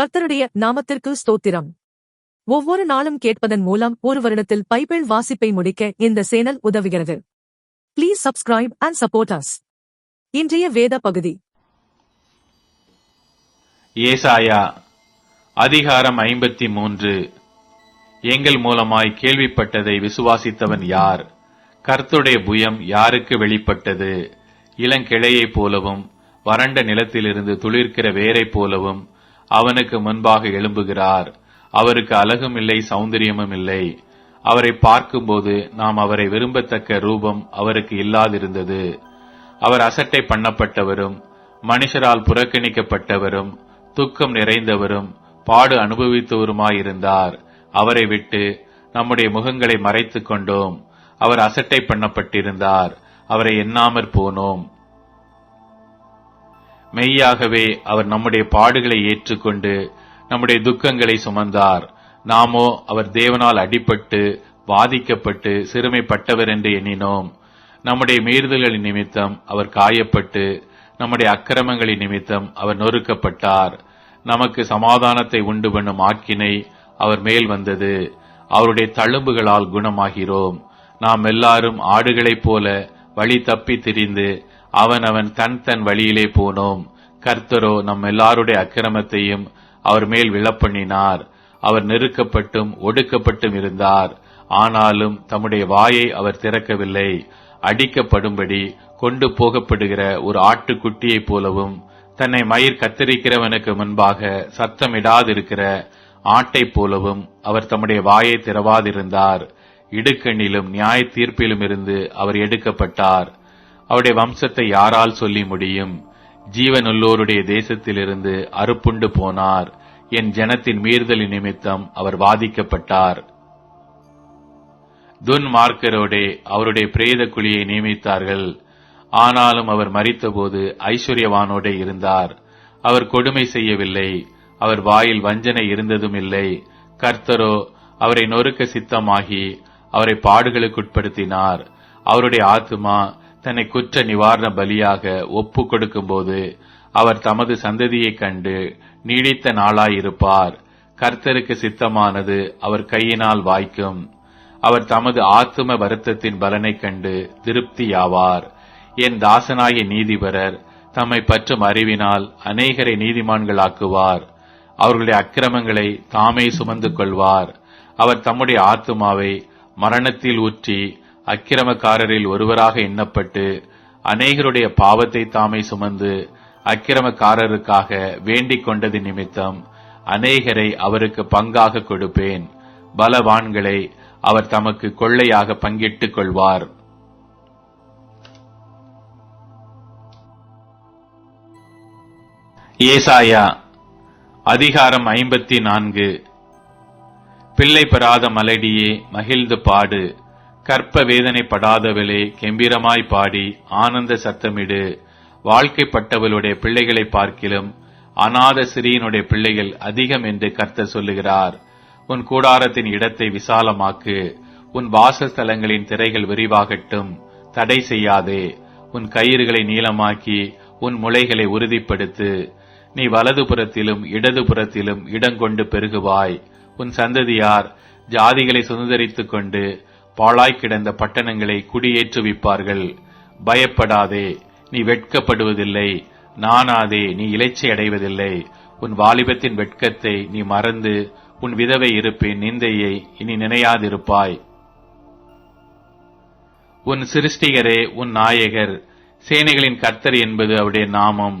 கர்த்தருடைய நாமத்திற்கு ஸ்தோத்திரம். ஒவ்வொரு நாளும் கேட்பதன் மூலம் ஒரு வருடத்தில் பைபிள் வாசிப்பை முடிக்க இந்த சேனல் உதவுகிறது. Please subscribe and support us இன்றைய வேத பகுதி. ஏசாயா அதிகாரம் ஐம்பத்தி மூன்று எங்கள் மூலமாய் கேள்விப்பட்டதை விசுவாசித்தவன் யார்? கர்த்துடைய புயம் யாருக்கு வெளிப்பட்டது? இளங்கிளையைப் போலவும் வறண்ட நிலத்திலிருந்து துளிர்க்கிற வேரைப் போலவும் அவனுக்கு முன்பாக எழும்புகிறார். அவருக்கு அழகும் இல்லை சௌந்தரியமும் இல்லை அவரை பார்க்கும்போது நாம் அவரை விரும்பத்தக்க ரூபம் அவருக்கு இல்லாதிருந்தது. அவர் அசட்டை பண்ணப்பட்டவரும் மனுஷரால் புறக்கணிக்கப்பட்டவரும் துக்கம் நிறைந்தவரும் பாடு அனுபவித்தவருமாயிருந்தார். அவரை விட்டு நம்முடைய முகங்களை மறைத்துக் கொண்டோம் அவர் அசட்டை பண்ணப்பட்டிருந்தார். அவரை எண்ணாமற் போனோம். மெய்யாகவே அவர் நம்முடைய பாடுகளை ஏற்றுக்கொண்டு நம்முடைய துக்கங்களை சுமந்தார். நாமோ அவர் தேவனால் அடிபட்டு வாதிக்கப்பட்டு சிறுமைப்பட்டவர் என்று எண்ணினோம். நம்முடைய மீறுதல்களின் நிமித்தம் அவர் காயப்பட்டு நம்முடைய அக்கிரமங்களின் நிமித்தம் அவர் நொறுக்கப்பட்டார். நமக்கு சமாதானத்தை உண்டு பண்ணும் ஆக்கினை அவர் மேல் வந்தது. அவருடைய தழும்புகளால் குணமாகிறோம். நாம் எல்லாரும் ஆடுகளைப் போல வழி தப்பி திரிந்து அவன் அவன் தன் தன் வழியிலே போனோம். கர்த்தரோ நம் எல்லாருடைய அக்கிரமத்தையும் அவர் மேல் விழப்பண்ணினார். அவர் நெருக்கப்பட்டும் ஒடுக்கப்பட்டும் இருந்தார். ஆனாலும் தம்முடைய வாயை அவர் திறக்கவில்லை. அடிக்கப்படும்படி கொண்டு போகப்படுகிற ஒரு ஆட்டுக்குட்டியைப் போலவும் தன்னை மயிர் கத்தரிக்கிறவனுக்கு முன்பாக சத்தமிடாதிருக்கிற ஆட்டைப் போலவும் அவர் தம்முடைய வாயை திறவாதிருந்தார். இடுக்கண்ணிலும் நியாய தீர்ப்பிலும் இருந்து அவர் எடுக்கப்பட்டார். அவருடைய வம்சத்தை யாரால் சொல்லி முடியும்? ஜீவனுள்ளோருடைய தேசத்திலிருந்து அறுப்புண்டு போனார். என் ஜனத்தின் மீறுதலின் நிமித்தம் அவர் வாதிக்கப்பட்டார். துன்மார்க்கரோடே அவருடைய பிரேத குழியை நியமித்தார்கள். ஆனாலும் அவர் மறித்தபோது ஐஸ்வர்யவானோடே இருந்தார். அவர் கொடுமை செய்யவில்லை. அவர் வாயில் வஞ்சனை இருந்ததும் இல்லை. கர்த்தரோ அவரை நொறுக்க சித்தமாகி அவரை பாடுகளுக்குட்படுத்தினார். அவருடைய ஆத்மா தன்னை குற்ற நிவாரண பலியாக ஒப்பு கொடுக்கும்போது அவர் தமது சந்ததியைக் கண்டு நீடித்த நாளாயிருப்பார். கர்த்தருக்கு சித்தமானது அவர் கையினால் வாய்க்கும். அவர் தமது ஆத்தும வருத்தத்தின் பலனைக் கண்டு திருப்தியாவார். என் தாசனாகிய நீதிபரர் தம்மை பற்றும் அறிவினால் அநேகரை நீதிமான்களாக்குவார். அவர்களுடைய அக்கிரமங்களை தாமே சுமந்து கொள்வார். அவர் தம்முடைய ஆத்துமாவை மரணத்தில் ஊற்றி அக்கிரமக்காரரில் ஒருவராக எண்ணப்பட்டு அநேகருடைய பாவத்தை தாமே சுமந்து அக்கிரமக்காரருக்காக வேண்டிக் கொண்டது நிமித்தம் அநேகரை அவருக்கு பங்காக கொடுப்பேன். பலவான்களை அவர் தமக்கு கொள்ளையாக பங்கிட்டுக் கொள்வார். ஏசாயா அதிகாரம் ஐம்பத்தி நான்கு. பிள்ளை பெறாத மலடியே மகிழ்ந்து பாடு. கற்ப வேதனைப்படாதவளே கெம்பீரமாய் பாடி ஆனந்த சத்தமிடு. வாழ்க்கைப்பட்டவளுடைய பிள்ளைகளை பார்க்கிலும் அநாத சிறியனுடைய பிள்ளைகள் அதிகம் என்று கர்த்தர் சொல்லுகிறார். உன் கூடாரத்தின் இடத்தை விசாலமாக்கு. உன் வாசஸ்தலங்களின் திரைகள் விரிவாகட்டும். தடை செய்யாதே. உன் கயிறுகளை நீளமாக்கி உன் முளைகளை உறுதிப்படுத்து. நீ வலதுபுறத்திலும் இடதுபுறத்திலும் இடங்கொண்டு பெருகுவாய். உன் சந்ததியார் ஜாதிகளை சுதந்திரித்துக் கொண்டு பாழாய் கிடந்த பட்டணங்களை குடியேற்றுவிப்பார்கள். பயப்படாதே நீ வெட்கப்படுவதில்லை. நானாதே நீ இலைச்சை அடைவதில்லை. உன் வாலிபத்தின் வெட்கத்தை நீ மறந்து உன் விதவை இருப்பின் நிந்தையை இனி நினையாதிருப்பாய். உன் சிருஷ்டிகரே உன் நாயகர் சேனைகளின் கர்த்தர் என்பது அவருடைய நாமம்.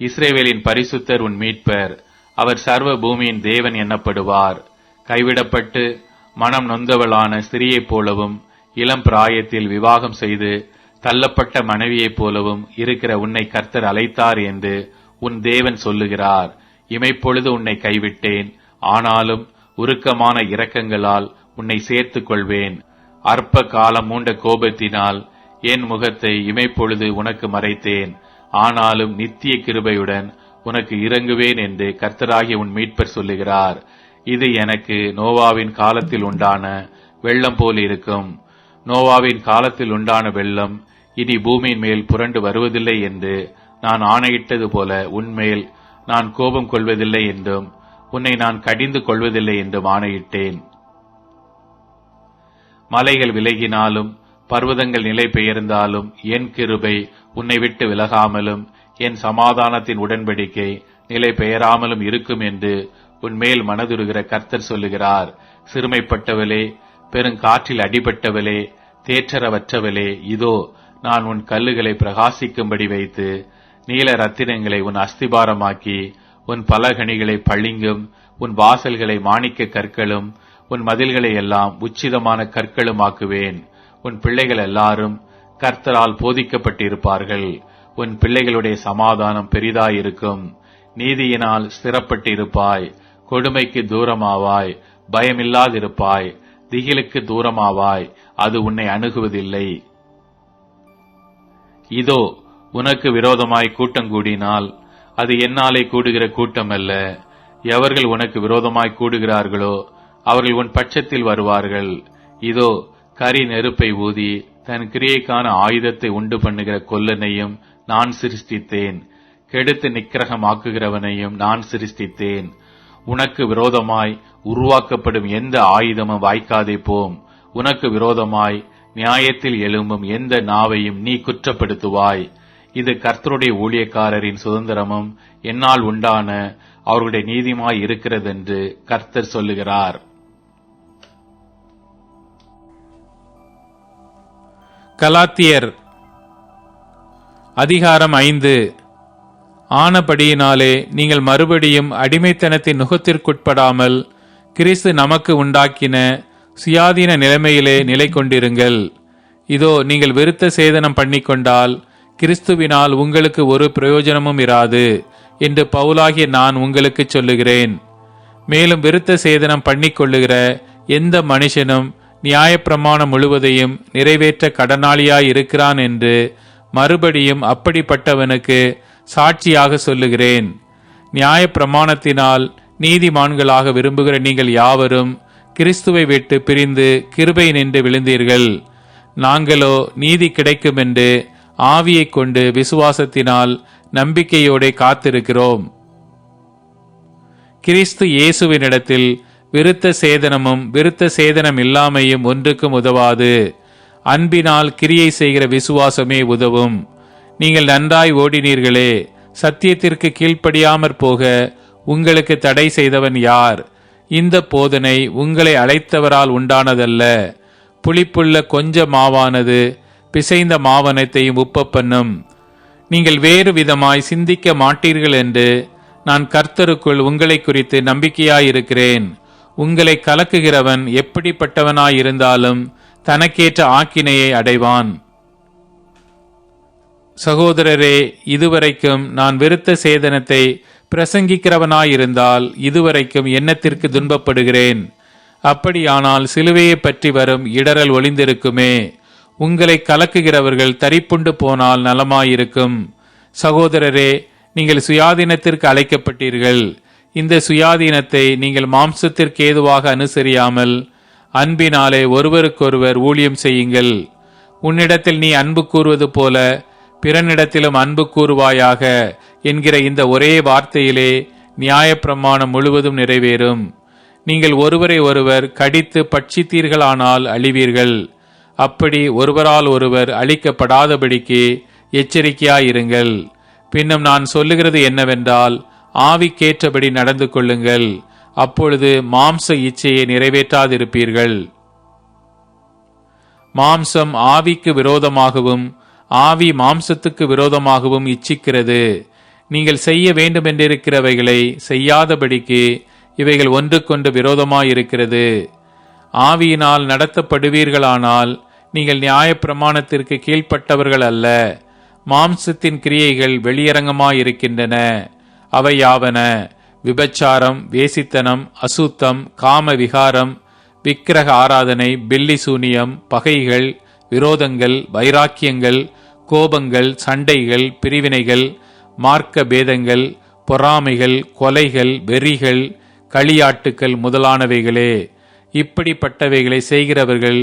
இஸ்ரேவேலின் பரிசுத்தர் உன் மீட்பர். அவர் சர்வ பூமியின் தேவன் எண்ணப்படுவார் கைவிடப்பட்டு மனம் நொந்தவளான ஸ்திரியைப் போலவும் இளம் பிராயத்தில் விவாகம் செய்து தள்ளப்பட்ட மனைவியைப் போலவும் இருக்கிற உன்னை கர்த்தர் அழைத்தார் என்று உன் தேவன் சொல்லுகிறார். இமைப்பொழுது உன்னை கைவிட்டேன். ஆனாலும் உருக்கமான இரக்கங்களால் உன்னை சேர்த்துக் கொள்வேன். அற்ப காலம் மூண்ட கோபத்தினால் என் முகத்தை இமைப்பொழுது உனக்கு மறைத்தேன். ஆனாலும் நித்திய கிருபையுடன் உனக்கு இறங்குவேன் என்று கர்த்தராகிய உன் மீட்பர் சொல்லுகிறார். இது எனக்கு நோவாவின் காலத்தில் உண்டான வெள்ளம் போல் இருக்கும். நோவாவின் காலத்தில் உண்டான வெள்ளம் இனி பூமியின் மேல் புரண்டு வருவதில்லை என்று நான் ஆணையிட்டது போல உன்மேல் நான் கோபம் கொள்வதில்லை என்றும் உன்னை நான் கடிந்து கொள்வதில்லை என்றும் ஆணையிட்டேன். மலைகள் விலகினாலும் பர்வதங்கள் நிலை பெயர்ந்தாலும் என் கிருபை உன்னை விட்டு விலகாமலும் என் சமாதானத்தின் உடன்படிக்கை நிலை பெயராமலும் இருக்கும் என்று உன்மேல் மனதுருகிற கர்த்தர் சொல்லுகிறார் சிறுமைப்பட்டவளே பெருங்காற்றில் அடிபட்டவளே தேற்றரவற்றவளே இதோ நான் உன் கல்லுகளை பிரகாசிக்கும்படி வைத்து நீல ரத்தினங்களை உன் அஸ்திபாரமாக்கி உன் பலகணிகளை பளிங்கும் உன் வாசல்களை மாணிக்க கற்களும் உன் மதில்களை எல்லாம் உச்சிதமான கற்களுமாக்குவேன். உன் பிள்ளைகள் எல்லாரும் கர்த்தரால் போதிக்கப்பட்டிருப்பார்கள். உன் பிள்ளைகளுடைய சமாதானம் பெரிதாயிருக்கும். நீதியினால் ஸ்திரப்பட்டிருப்பாய். கொடுமைக்கு தூரமாவாய் பயமில்லாதிருப்பாய் திகிலுக்கு தூரமாவாய் அது உன்னை அணுகுவதில்லை. இதோ உனக்கு விரோதமாய் கூட்டம் கூடினால் அது என்னாலே கூடுகிற கூட்டம் அல்ல எவர்கள் உனக்கு விரோதமாய் கூடுகிறார்களோ அவர்கள் உன் பட்சத்தில் வருவார்கள். இதோ கரி நெருப்பை ஊதி தன் கிரியைக்கான ஆயுதத்தை உண்டு பண்ணுகிற கொல்லனையும் நான் சிருஷ்டித்தேன். கெடுத்து நிக்கிரகமாக்குகிறவனையும் நான் சிருஷ்டித்தேன். உனக்கு விரோதமாய் உருவாக்கப்படும் எந்த ஆயுதமும் வாய்க்காதே போம். உனக்கு விரோதமாய் நியாயத்தில் எழும்பும் எந்த நாவையும் நீ குற்றப்படுத்துவாய். இது கர்த்தருடைய ஊழியக்காரரின் சுதந்திரமும் என்னால் உண்டான அவர்களுடைய நீதிமாய் இருக்கிறதென்று கர்த்தர் சொல்லுகிறார். கலாத்தியர் அதிகாரம் ஐந்து. ஆனபடியினாலே நீங்கள் மறுபடியும் அடிமைத்தனத்தின் நுகத்திற்குட்படாமல் கிறிஸ்து நமக்கு உண்டாக்கின சுயாதீன நிலைமையிலே நிலை கொண்டிருங்கள். இதோ நீங்கள் விருத்த சேதனம் பண்ணிக்கொண்டால் கிறிஸ்துவினால் உங்களுக்கு ஒரு பிரயோஜனமும் இராது என்று பவுலாகிய நான் உங்களுக்கு சொல்லுகிறேன். மேலும் விருத்த சேதனம் பண்ணிக்கொள்ளுகிற எந்த மனுஷனும் நியாயப்பிரமாணம் முழுவதையும் நிறைவேற்ற கடனாளியாய் இருக்கிறான் என்று மறுபடியும் அப்படிப்பட்டவனுக்கு சாட்சியாக சொல்லுகிறேன். நியாய பிரமாணத்தினால் நீதிமான்களாக விரும்புகிற நீங்கள் யாவரும் கிறிஸ்துவை விட்டு பிரிந்து கிருபை நின்று விழுந்தீர்கள். நாங்களோ நீதி கிடைக்கும் என்று ஆவியைக் கொண்டு விசுவாசத்தினால் நம்பிக்கையோடே காத்திருக்கிறோம். கிறிஸ்து இயேசுவினிடத்தில் விருத்த சேதனமும் விருத்த சேதனம் இல்லாமையும் ஒன்றுக்கும் உதவாது. அன்பினால் கிரியை செய்கிற விசுவாசமே உதவும். நீங்கள் நன்றாய் ஓடினீர்களே. சத்தியத்திற்கு கீழ்ப்படியாமற் போக உங்களுக்கு தடை செய்தவன் யார்? இந்த போதனை உங்களை அழைத்தவரால் உண்டானதல்ல. புளிப்புள்ள கொஞ்ச மாவானது பிசைந்த மாவனத்தையும் உப்பப்பண்ணும். நீங்கள் வேறு விதமாய் சிந்திக்க மாட்டீர்கள் என்று நான் கர்த்தருக்குள் உங்களை குறித்து நம்பிக்கையாயிருக்கிறேன். உங்களை கலக்குகிறவன் எப்படிப்பட்டவனாயிருந்தாலும் தனக்கேற்ற ஆக்கினையை அடைவான். சகோதரரே இதுவரைக்கும் நான் விருத்த சேதனத்தை பிரசங்கிக்கிறவனாயிருந்தால் இதுவரைக்கும் எண்ணத்திற்கு துன்பப்படுகிறேன்? அப்படியானால் சிலுவையை பற்றி வரும் இடரல் ஒளிந்திருக்குமே. உங்களை கலக்குகிறவர்கள் தரிப்புண்டு போனால் நலமாயிருக்கும். சகோதரரே நீங்கள் சுயாதீனத்திற்கு அழைக்கப்பட்டீர்கள். இந்த சுயாதீனத்தை நீங்கள் மாம்சத்திற்கு ஏதுவாக அனுசரியாமல் அன்பினாலே ஒருவருக்கொருவர் ஊழியம் செய்யுங்கள். உன்னிடத்தில் நீ அன்பு கூறுவது போல பிறனிடத்திலும் அன்பு கூறுவாயாக என்கிற இந்த ஒரே வார்த்தையிலே நியாயப்பிரமாணம் முழுவதும் நிறைவேறும். நீங்கள் ஒருவரை ஒருவர் கடித்து பட்சித்தீர்களானால் அழிவீர்கள். அப்படி ஒருவரால் ஒருவர் அழிக்கப்படாதபடிக்கு எச்சரிக்கையாயிருங்கள். பின்னும் நான் சொல்லுகிறது என்னவென்றால் ஆவிக்கேற்றபடி நடந்து கொள்ளுங்கள். அப்பொழுது மாம்ச இச்சையை நிறைவேற்றாதிருப்பீர்கள். மாம்சம் ஆவிக்கு விரோதமாகவும் ஆவி மாம்சத்துக்கு விரோதமாகவும் இச்சிக்கிறது. நீங்கள் செய்ய வேண்டுமென்றிருக்கிறவைகளை செய்யாதபடிக்கு இவைகள் ஒன்றுக்கொன்று விரோதமாயிருக்கிறது. ஆவியினால் நடத்தப்படுவீர்களானால் நீங்கள் நியாயப்பிரமாணத்திற்கு கீழ்ப்பட்டவர்கள் அல்ல. மாம்சத்தின் கிரியைகள் வெளியரங்கமாயிருக்கின்றன. அவை யாவன? விபச்சாரம் வேசித்தனம் அசுத்தம் காம விகாரம் விக்கிரக ஆராதனை பில்லி சூனியம் பகைகள் விரோதங்கள் வைராக்கியங்கள் கோபங்கள் சண்டைகள் பிரிவினைகள் மார்க்க பேதங்கள் பொறாமைகள் கொலைகள் வெறிகள் களியாட்டுக்கள் முதலானவைகளே. இப்படிப்பட்டவைகளை செய்கிறவர்கள்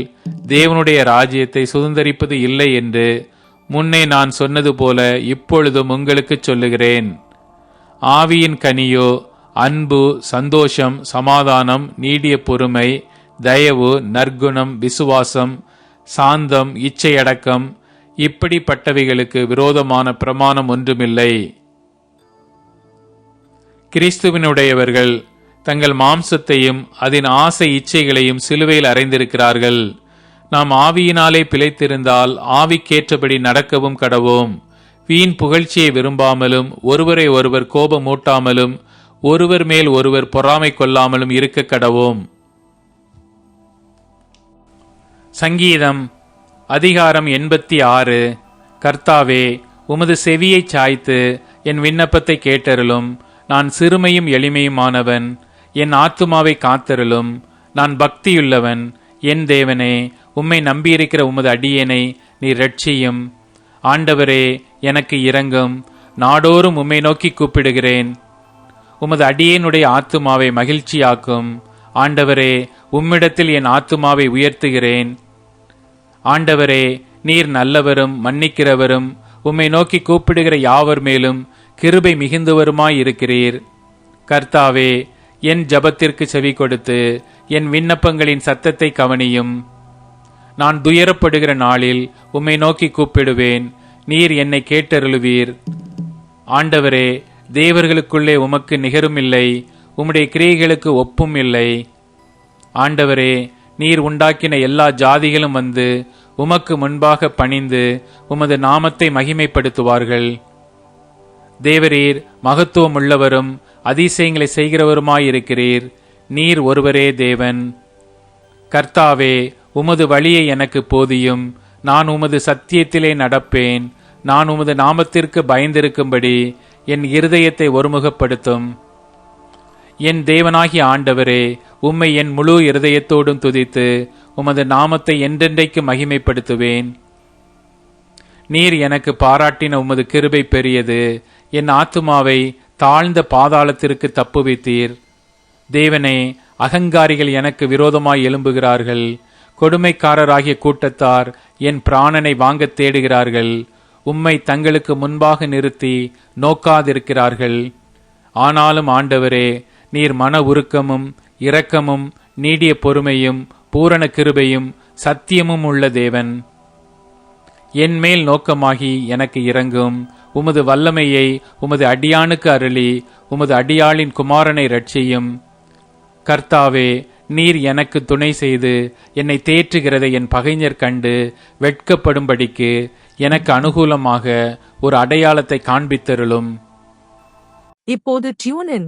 தேவனுடைய ராஜ்யத்தை சுதந்தரிப்பது இல்லை என்று முன்னே நான் சொன்னது போல இப்பொழுதும் உங்களுக்கு சொல்லுகிறேன். ஆவியின் கனியோ அன்பு சந்தோஷம் சமாதானம் நீடிய பொறுமை தயவு நற்குணம் விசுவாசம் சாந்தம் இச்சையடக்கம் இப்படிப்பட்டவைகளுக்கு விரோதமான பிரமாணம் ஒன்றுமில்லை. கிறிஸ்துவினுடையவர்கள் தங்கள் மாம்சத்தையும் அதன் ஆசை இச்சைகளையும் சிலுவையில் அறைந்திருக்கிறார்கள். நாம் ஆவியினாலே பிழைத்திருந்தால் ஆவிக்கேற்றபடி நடக்கவும் கடவோம். வீண் புகழ்ச்சியை விரும்பாமலும் ஒருவரை ஒருவர் கோபமூட்டாமலும் ஒருவர் மேல் ஒருவர் பொறாமை கொள்ளாமலும் இருக்க கடவோம். சங்கீதம் அதிகாரம் எண்பத்தி ஆறு. கர்த்தாவே உமது செவியைச் சாய்த்து என் விண்ணப்பத்தை கேட்டருளும். நான் சிறுமையும் எளிமையுமானவன். என் ஆத்துமாவை காத்தருளும். நான் பக்தியுள்ளவன். என் தேவனே உம்மை நம்பியிருக்கிற உமது அடியேனை நீ ரட்சியும் ஆண்டவரே எனக்கு இறங்கும் நாடோறும் உம்மை நோக்கி கூப்பிடுகிறேன். உமது அடியேனுடைய ஆத்துமாவை மகிழ்ச்சியாக்கும். ஆண்டவரே உம்மிடத்தில் என் ஆத்துமாவை உயர்த்துகிறேன். ஆண்டவரே நீர் நல்லவரும் மன்னிக்கிறவரும் உம்மை நோக்கி கூப்பிடுகிற யாவர் மேலும் கிருபை மிகுந்தவருமாயிருக்கிறீர். கர்த்தாவே என் ஜபத்திற்கு செவி கொடுத்து என் விண்ணப்பங்களின் சத்தத்தை கவனியும். நான் துயரப்படுகிற நாளில் உம்மை நோக்கி கூப்பிடுவேன் நீர் என்னை கேட்டருளுவீர். ஆண்டவரே தேவர்களுக்குள்ளே உமக்கு நிகருமில்லை உம்முடைய கிரியைகளுக்கு ஒப்பும் இல்லை. ஆண்டவரே நீர் உண்டாக்கின எல்லா ஜாதிகளும் வந்து உமக்கு முன்பாக பணிந்து உமது நாமத்தை மகிமைப்படுத்துவார்கள். தேவரீர் மகத்துவம் உள்ளவரும் அதிசயங்களை செய்கிறவருமாயிருக்கிறீர். நீர் ஒருவரே தேவன். கர்த்தாவே உமது வழியை எனக்கு போதியும். நான் உமது சத்தியத்திலே நடப்பேன். நான் உமது நாமத்திற்கு பயந்திருக்கும்படி என் இருதயத்தை ஒருமுகப்படுத்தும். என் தேவனாகிய ஆண்டவரே உம்மை என் முழு இருதயத்தோடும் துதித்து உமது நாமத்தை என்றென்றைக்கு மகிமைப்படுத்துவேன். நீர் எனக்கு பாராட்டின உமது கிருபை பெரியது. என் ஆத்துமாவை தாழ்ந்த பாதாளத்திற்கு தப்புவித்தீர். தேவனே அகங்காரிகள் எனக்கு விரோதமாய் எழும்புகிறார்கள். கொடுமைக்காரராகிய கூட்டத்தார் என் பிராணனை வாங்கத் தேடுகிறார்கள். உம்மை தங்களுக்கு முன்பாக நிறுத்தி நோக்காதிருக்கிறார்கள். ஆனாலும் ஆண்டவரே நீர் மன உருக்கமும் இரக்கமும் நீடிய பொறுமையும் பூரண கிருபையும் சத்தியமும் உள்ள தேவன். என் மேல் நோக்கமாகி எனக்கு இறங்கும். உமது வல்லமையை உமது அடியானுக்கு அருளி உமது அடியாளின் குமாரனை ரட்சியும் கர்த்தாவே நீர் எனக்கு துணை செய்து என்னை தேற்றுகிறதை என் பகைஞர் கண்டு வெட்கப்படும்படிக்கு எனக்கு அனுகூலமாக ஒரு அடையாளத்தை காண்பித்தருளும். இப்போது டியூனின்